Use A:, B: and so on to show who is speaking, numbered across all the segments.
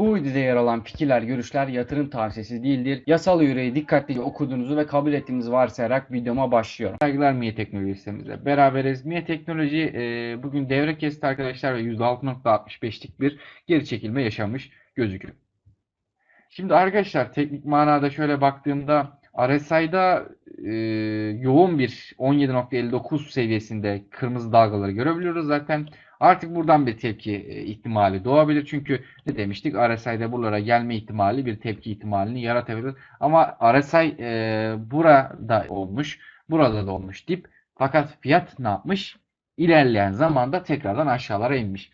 A: Bu videoda yer alan fikirler, görüşler yatırım tavsiyesi değildir. Yasal yüreği dikkatlice okuduğunuzu ve kabul ettiğinizi varsayarak videoma başlıyorum.
B: Saygılar Miye Teknoloji sitemizde. Beraberiz. Miye Teknoloji e, bugün devre kesti arkadaşlar ve %6.65'lik bir geri çekilme yaşamış gözüküyor. Şimdi arkadaşlar teknik manada şöyle baktığımda RSI'da e, yoğun bir 17.59 seviyesinde kırmızı dalgaları görebiliyoruz zaten. Artık buradan bir tepki e, ihtimali doğabilir. Çünkü ne demiştik? RSI'de buralara gelme ihtimali bir tepki ihtimalini yaratabilir. Ama RSI e, burada olmuş. Burada da olmuş dip. Fakat fiyat ne yapmış? İlerleyen zamanda tekrardan aşağılara inmiş.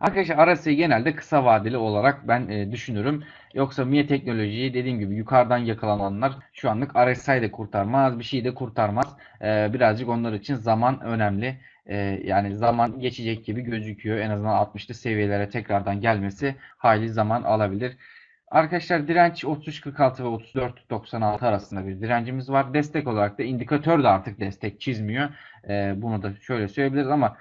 B: Arkadaşlar RSI genelde kısa vadeli olarak ben e, düşünürüm. Yoksa MIA teknolojiyi dediğim gibi yukarıdan yakalananlar şu anlık RSI de kurtarmaz, bir şey de kurtarmaz. E, birazcık onlar için zaman önemli. E, yani zaman geçecek gibi gözüküyor. En azından 60'lı seviyelere tekrardan gelmesi hayli zaman alabilir. Arkadaşlar direnç 33.46 ve 34.96 arasında bir direncimiz var. Destek olarak da indikatör de artık destek çizmiyor. E, bunu da şöyle söyleyebiliriz ama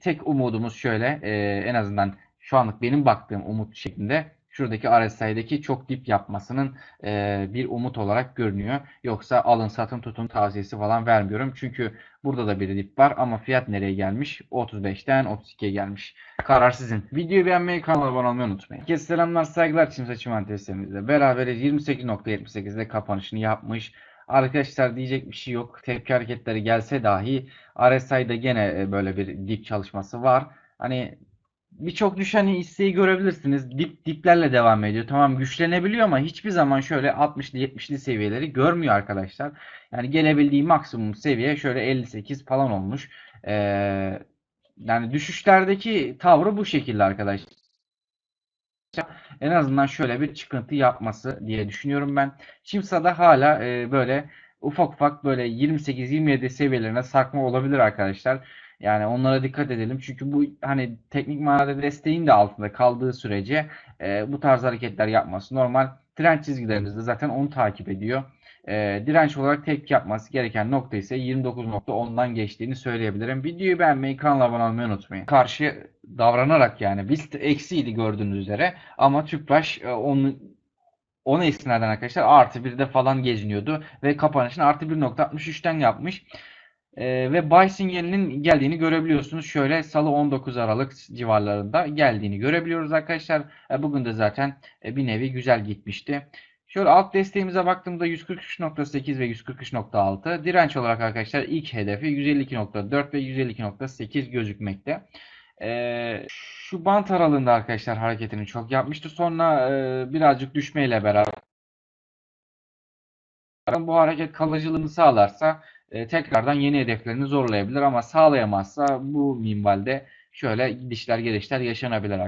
B: tek umudumuz şöyle e, en azından şu anlık benim baktığım umut şeklinde şuradaki RSI'deki çok dip yapmasının e, bir umut olarak görünüyor. Yoksa alın satın tutun tavsiyesi falan vermiyorum. Çünkü burada da bir dip var ama fiyat nereye gelmiş? 35'ten 32'ye gelmiş. Karar sizin. Videoyu beğenmeyi, kanala abone olmayı unutmayın. Herkese selamlar, saygılar. Çimsa Çimen testlerimizle beraberiz. 28.78'de kapanışını yapmış. Arkadaşlar diyecek bir şey yok. Tepki hareketleri gelse dahi RSI'de gene e, böyle bir dip çalışması var. Hani birçok düşen isteği görebilirsiniz. Dip diplerle devam ediyor. Tamam güçlenebiliyor ama hiçbir zaman şöyle 60'lı 70'li seviyeleri görmüyor arkadaşlar. Yani gelebildiği maksimum seviye şöyle 58 falan olmuş. Ee, yani düşüşlerdeki tavrı bu şekilde arkadaşlar. En azından şöyle bir çıkıntı yapması diye düşünüyorum ben. Çimsa'da hala e, böyle ufak ufak böyle 28-27 seviyelerine sarkma olabilir arkadaşlar. Yani onlara dikkat edelim. Çünkü bu hani teknik manada desteğin de altında kaldığı sürece e, bu tarz hareketler yapması normal. Trend çizgilerimiz de zaten onu takip ediyor. E, direnç olarak tepki yapması gereken nokta ise 29.10'dan geçtiğini söyleyebilirim. Videoyu beğenmeyi, kanala abone olmayı unutmayın. Karşı davranarak yani BIST eksiydi gördüğünüz üzere ama Tüpraş e, onu ona istinaden arkadaşlar artı bir de falan geziniyordu ve kapanışını artı 1.63'ten yapmış. Ee, ve buy sinyalinin geldiğini görebiliyorsunuz. Şöyle salı 19 Aralık civarlarında geldiğini görebiliyoruz arkadaşlar. E, bugün de zaten e, bir nevi güzel gitmişti. Şöyle alt desteğimize baktığımda 143.8 ve 143.6 direnç olarak arkadaşlar ilk hedefi 152.4 ve 152.8 gözükmekte. Ee, şu bant aralığında arkadaşlar hareketini çok yapmıştı. Sonra e, birazcık düşmeyle beraber bu hareket kalıcılığını sağlarsa e, tekrardan yeni hedeflerini zorlayabilir ama sağlayamazsa bu minvalde şöyle gidişler gelişler yaşanabilir.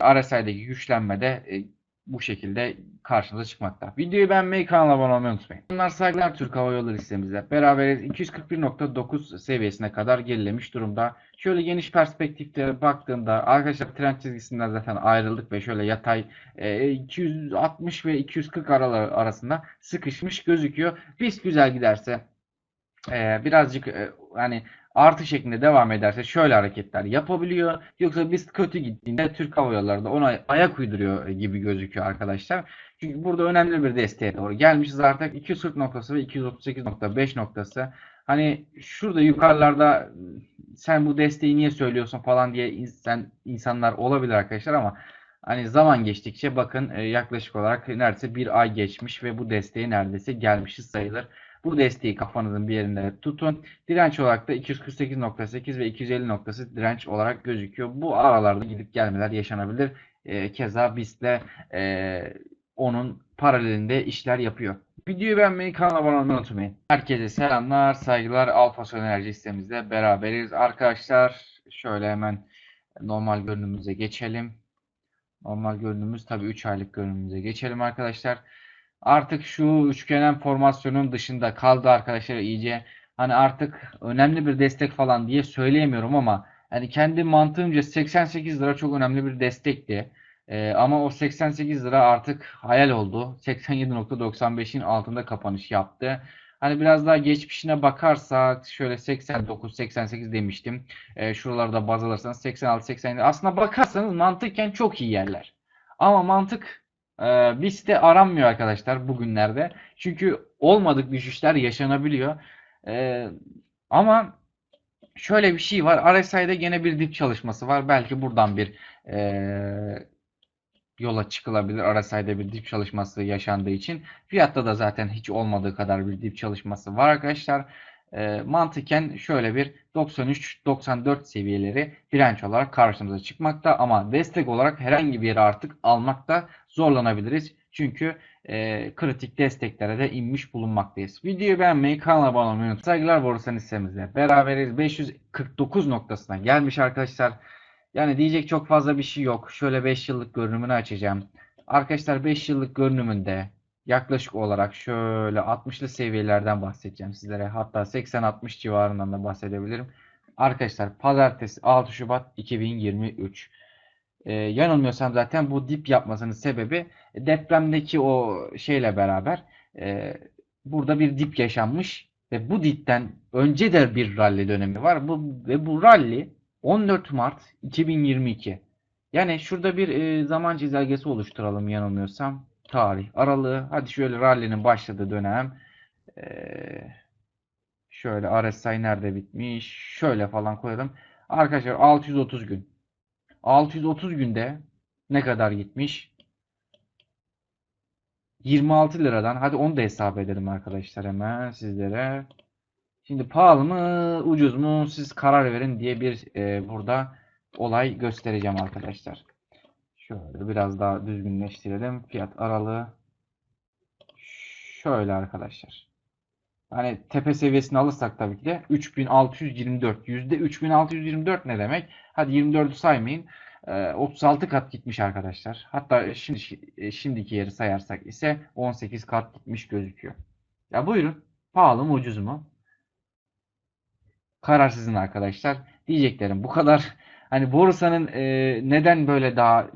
B: RSI'deki güçlenmede e, bu şekilde karşınıza çıkmakta. Videoyu beğenmeyi, kanala abone olmayı unutmayın. Bunlar saygılar Türk Hava Yolları listemizde. Beraberiz 241.9 seviyesine kadar gerilemiş durumda. Şöyle geniş perspektiflere baktığımda arkadaşlar trend çizgisinden zaten ayrıldık ve şöyle yatay e, 260 ve 240 araları arasında sıkışmış gözüküyor. Biz güzel giderse e, birazcık e, hani artı şeklinde devam ederse şöyle hareketler yapabiliyor. Yoksa biz kötü gittiğinde Türk Hava Yolları da ona ayak uyduruyor gibi gözüküyor arkadaşlar. Çünkü burada önemli bir desteğe doğru gelmişiz artık. 240 noktası ve 238.5 noktası. Hani şurada yukarılarda sen bu desteği niye söylüyorsun falan diye insan, insanlar olabilir arkadaşlar ama hani zaman geçtikçe bakın e, yaklaşık olarak neredeyse bir ay geçmiş ve bu desteği neredeyse gelmişiz sayılır. Bu desteği kafanızın bir yerinde tutun. Direnç olarak da 248.8 ve 250 noktası direnç olarak gözüküyor. Bu aralarda gidip gelmeler yaşanabilir. E, keza BIST de e, onun paralelinde işler yapıyor. Videoyu beğenmeyi, kanala abone olmayı unutmayın. Herkese selamlar, saygılar. Alfa Son Enerji sistemimizde beraberiz. Arkadaşlar şöyle hemen normal görünümümüze geçelim. Normal görünümümüz tabii 3 aylık görünümümüze geçelim arkadaşlar. Artık şu üçgenen formasyonun dışında kaldı arkadaşlar iyice. Hani artık önemli bir destek falan diye söyleyemiyorum ama hani kendi mantığımca 88 lira çok önemli bir destekti. Ee, ama o 88 lira artık hayal oldu. 87.95'in altında kapanış yaptı. Hani biraz daha geçmişine bakarsak şöyle 89, 88 demiştim. E, şuralarda baz alırsanız 86, 87. Aslında bakarsanız mantıken çok iyi yerler. Ama mantık e, BIST'te aranmıyor arkadaşlar bugünlerde. Çünkü olmadık düşüşler yaşanabiliyor. E, ama şöyle bir şey var. RSI'de gene bir dip çalışması var. Belki buradan bir e, yola çıkılabilir. RSI'de bir dip çalışması yaşandığı için. Fiyatta da zaten hiç olmadığı kadar bir dip çalışması var arkadaşlar. E, mantıken şöyle bir 93-94 seviyeleri direnç olarak karşımıza çıkmakta ama destek olarak herhangi bir yere artık almakta zorlanabiliriz. Çünkü e, kritik desteklere de inmiş bulunmaktayız. Videoyu beğenmeyi, kanala abone olmayı unutmayın. Saygılar Borsa listemizle beraberiz. 549 noktasına gelmiş arkadaşlar. Yani diyecek çok fazla bir şey yok. Şöyle 5 yıllık görünümünü açacağım. Arkadaşlar 5 yıllık görünümünde yaklaşık olarak şöyle 60'lı seviyelerden bahsedeceğim sizlere. Hatta 80-60 civarından da bahsedebilirim. Arkadaşlar pazartesi 6 Şubat 2023. Ee, yanılmıyorsam zaten bu dip yapmasının sebebi depremdeki o şeyle beraber e, burada bir dip yaşanmış ve bu dipten önce de bir rally dönemi var. Bu ve bu rally 14 Mart 2022. Yani şurada bir e, zaman çizelgesi oluşturalım yanılmıyorsam. Tarih aralığı. Hadi şöyle rally'nin başladığı dönem. E, şöyle RSI nerede bitmiş? Şöyle falan koyalım. Arkadaşlar 630 gün. 630 günde ne kadar gitmiş? 26 liradan. Hadi onu da hesap edelim arkadaşlar hemen sizlere. Şimdi pahalı mı, ucuz mu siz karar verin diye bir e, burada olay göstereceğim arkadaşlar. Şöyle biraz daha düzgünleştirelim. Fiyat aralığı şöyle arkadaşlar. Hani tepe seviyesini alırsak tabii ki de 3624. Yüzde 3624 ne demek? Hadi 24'ü saymayın. Ee, 36 kat gitmiş arkadaşlar. Hatta şimdi şimdiki yeri sayarsak ise 18 kat gitmiş gözüküyor. Ya buyurun. Pahalı mı ucuz mu? Karar sizin arkadaşlar. Diyeceklerim bu kadar. Hani borsanın e, neden böyle daha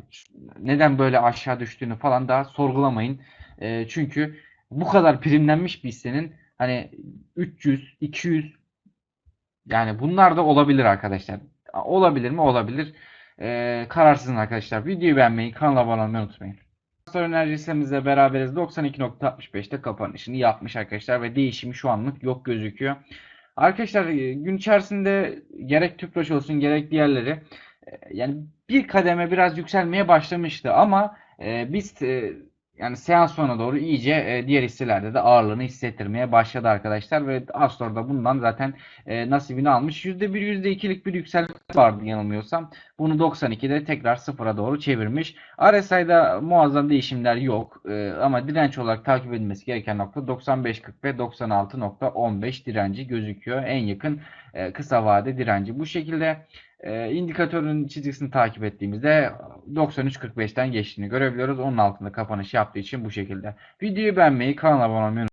B: neden böyle aşağı düştüğünü falan daha sorgulamayın. E, çünkü bu kadar primlenmiş bir hissenin hani 300, 200 yani bunlar da olabilir arkadaşlar. Olabilir mi? Olabilir. E, karar sizin arkadaşlar. Videoyu beğenmeyi, kanala abone olmayı unutmayın. Monster Enerji beraberiz. 92.65'te kapanışını yapmış arkadaşlar ve değişimi şu anlık yok gözüküyor. Arkadaşlar e, gün içerisinde gerek Tüpraş olsun gerek diğerleri e, yani bir kademe biraz yükselmeye başlamıştı ama e, biz e, yani seans sonuna doğru iyice e, diğer hisselerde de ağırlığını hissettirmeye başladı arkadaşlar ve Astor da bundan zaten e, nasibini almış. %1 %2'lik bir yükselme vardı yanılmıyorsam. Bunu 92'de tekrar sıfıra doğru çevirmiş. RSI'da muazzam değişimler yok E, ama direnç olarak takip edilmesi gereken nokta 95.40 ve 96.15 direnci gözüküyor. En yakın e, kısa vade direnci. Bu şekilde e, indikatörün çizgisini takip ettiğimizde 93.45'ten geçtiğini görebiliyoruz. Onun altında kapanış yaptığı için bu şekilde. Videoyu beğenmeyi, kanala abone olmayı